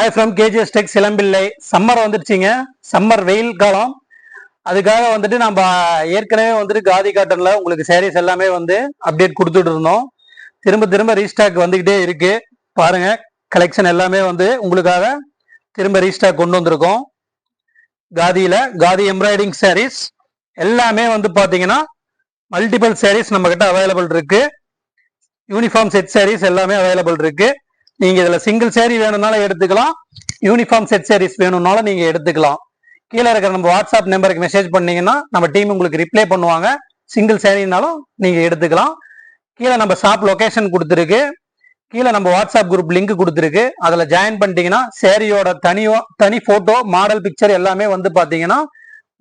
I from KGS tech சிலம்பிள்ளை. Summer வந்துடுச்சிங்க. Summer வெயில் காலம். அதுக்காக வந்துட்டு நம்ம ஏற்கனவே வந்துட்டு காதி காட்டனில் உங்களுக்கு சாரீஸ் எல்லாமே வந்து அப்டேட் கொடுத்துட்டு இருந்தோம். திரும்ப திரும்ப ரீஸ்டாக் வந்துக்கிட்டே இருக்கு. பாருங்க கலெக்ஷன் எல்லாமே வந்து உங்களுக்காக திரும்ப ரீஸ்டாக் கொண்டு வந்திருக்கோம். காதியில் காதி எம்ப்ராய்டிங் சாரீஸ் எல்லாமே வந்து பார்த்தீங்கன்னா மல்டிபிள் சாரீஸ் நம்மக்கிட்ட அவைலபிள் இருக்கு. யூனிஃபார்ம் செட் சாரீஸ் எல்லாமே அவைலபிள் இருக்குது நீங்க இதுல சிங்கிள் சேரீ வேணும்னாலும் எடுத்துக்கலாம். யூனிஃபார்ம் செட் சேரீஸ் வேணும்னாலும் நீங்க எடுத்துக்கலாம். கீழே இருக்கிற நம்ம வாட்ஸ்அப் நம்பருக்கு மெசேஜ் பண்ணீங்கன்னா நம்ம டீம் உங்களுக்கு ரிப்ளை பண்ணுவாங்க. சிங்கிள் சேரீனாலும் நீங்க எடுத்துக்கலாம். கீழே நம்ம ஷாப் லொகேஷன் கொடுத்துருக்கு. கீழே நம்ம வாட்ஸ்அப் குரூப் லிங்க் கொடுத்துருக்கு. அதில் ஜாயின் பண்ணிட்டீங்கன்னா சேரீயோட தனியோ தனி ஃபோட்டோ மாடல் பிக்சர் எல்லாமே வந்து பார்த்தீங்கன்னா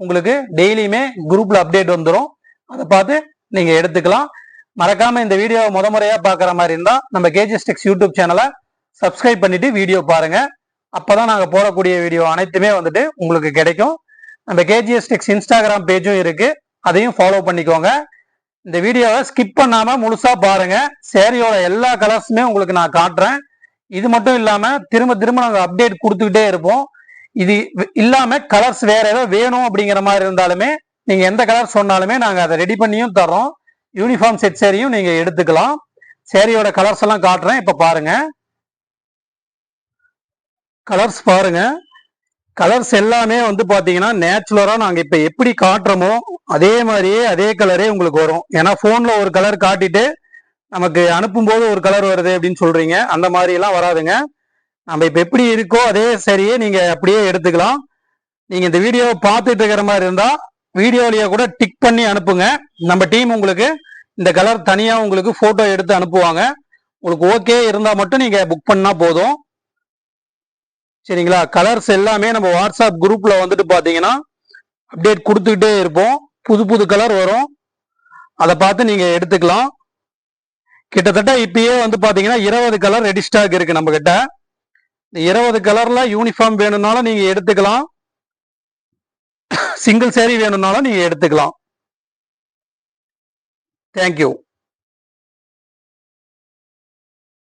உங்களுக்கு டெய்லியுமே குரூப்பில் அப்டேட் வந்துடும் அதை பார்த்து நீங்கள் எடுத்துக்கலாம். மறக்காமல் இந்த வீடியோவை முத முறையாக பார்க்குற மாதிரி இருந்தால் நம்ம கேஜிஎஸ்டெக்ஸ் யூடியூப் சேனலை சப்ஸ்கிரைப் பண்ணிட்டு வீடியோ பாருங்க. அப்பதான் நாங்கள் போடக்கூடிய வீடியோ அனைத்துமே வந்துட்டு உங்களுக்கு கிடைக்கும். நம்ம கேஜிஎஸ் டெக்ஸ் இன்ஸ்டாகிராம் பேஜும் இருக்கு. அதையும் ஃபாலோ பண்ணிக்கோங்க. இந்த வீடியோவை ஸ்கிப் பண்ணாம முழுசா பாருங்க. சேரீயோட எல்லா கலர்ஸுமே உங்களுக்கு நான் காட்டுறேன். இது மட்டும் இல்லாம திரும்ப திரும்ப நாங்கள் அப்டேட் கொடுத்துக்கிட்டே இருப்போம். இது இல்லாம கலர்ஸ் வேற ஏதோ வேணும் அப்படிங்கிற மாதிரி இருந்தாலுமே நீங்க எந்த கலர் சொன்னாலுமே நாங்க அதை ரெடி பண்ணியும் தர்றோம். யூனிஃபார்ம் செட் சேரீயும் நீங்க எடுத்துக்கலாம். சேரீயோட கலர்ஸ் எல்லாம் காட்டுறேன். இப்ப பாருங்க. கலர்ஸ் பாருங்க. கலர்ஸ் எல்லாமே வந்து பார்த்தீங்கன்னா நேச்சுரலாக நாங்கள் இப்போ எப்படி காட்டுறோமோ அதே மாதிரியே அதே கலரே உங்களுக்கு வரும். ஏன்னா ஃபோனில் ஒரு கலர் காட்டிட்டு நமக்கு அனுப்பும்போது ஒரு கலர் வருது அப்படின்னு சொல்கிறீங்க அந்த மாதிரிலாம் வராதுங்க. நம்ம இப்போ எப்படி இருக்கோ அதே சரியே நீங்கள் அப்படியே எடுத்துக்கலாம். நீங்கள் இந்த வீடியோவை பார்த்துட்டு இருக்கிற மாதிரி இருந்தால் வீடியோலையே கூட டிக் பண்ணி அனுப்புங்க. நம்ம டீம் உங்களுக்கு இந்த கலர் தனியாக உங்களுக்கு ஃபோட்டோ எடுத்து அனுப்புவாங்க. உங்களுக்கு ஓகே இருந்தால் மட்டும் நீங்கள் புக் பண்ணால் போதும். சரிங்களா? கலர்ஸ் எல்லாமே நம்ம வாட்ஸ்அப் குரூப்ல வந்துட்டு பாத்தீங்கன்னா அப்டேட் கொடுத்துக்கிட்டே இருப்போம். புது புது கலர் வரும். அதை பார்த்து நீங்க எடுத்துக்கலாம். கிட்டத்தட்ட இப்பயே வந்து பாத்தீங்கன்னா இருபது கலர் ரெடி ஸ்டாக் இருக்கு நம்ம கிட்ட இந்த இருபது கலர்ல யூனிஃபார்ம் வேணும்னாலும் நீங்க எடுத்துக்கலாம். சிங்கிள் சேரீ வேணும்னாலும் நீங்க எடுத்துக்கலாம். தேங்க்யூ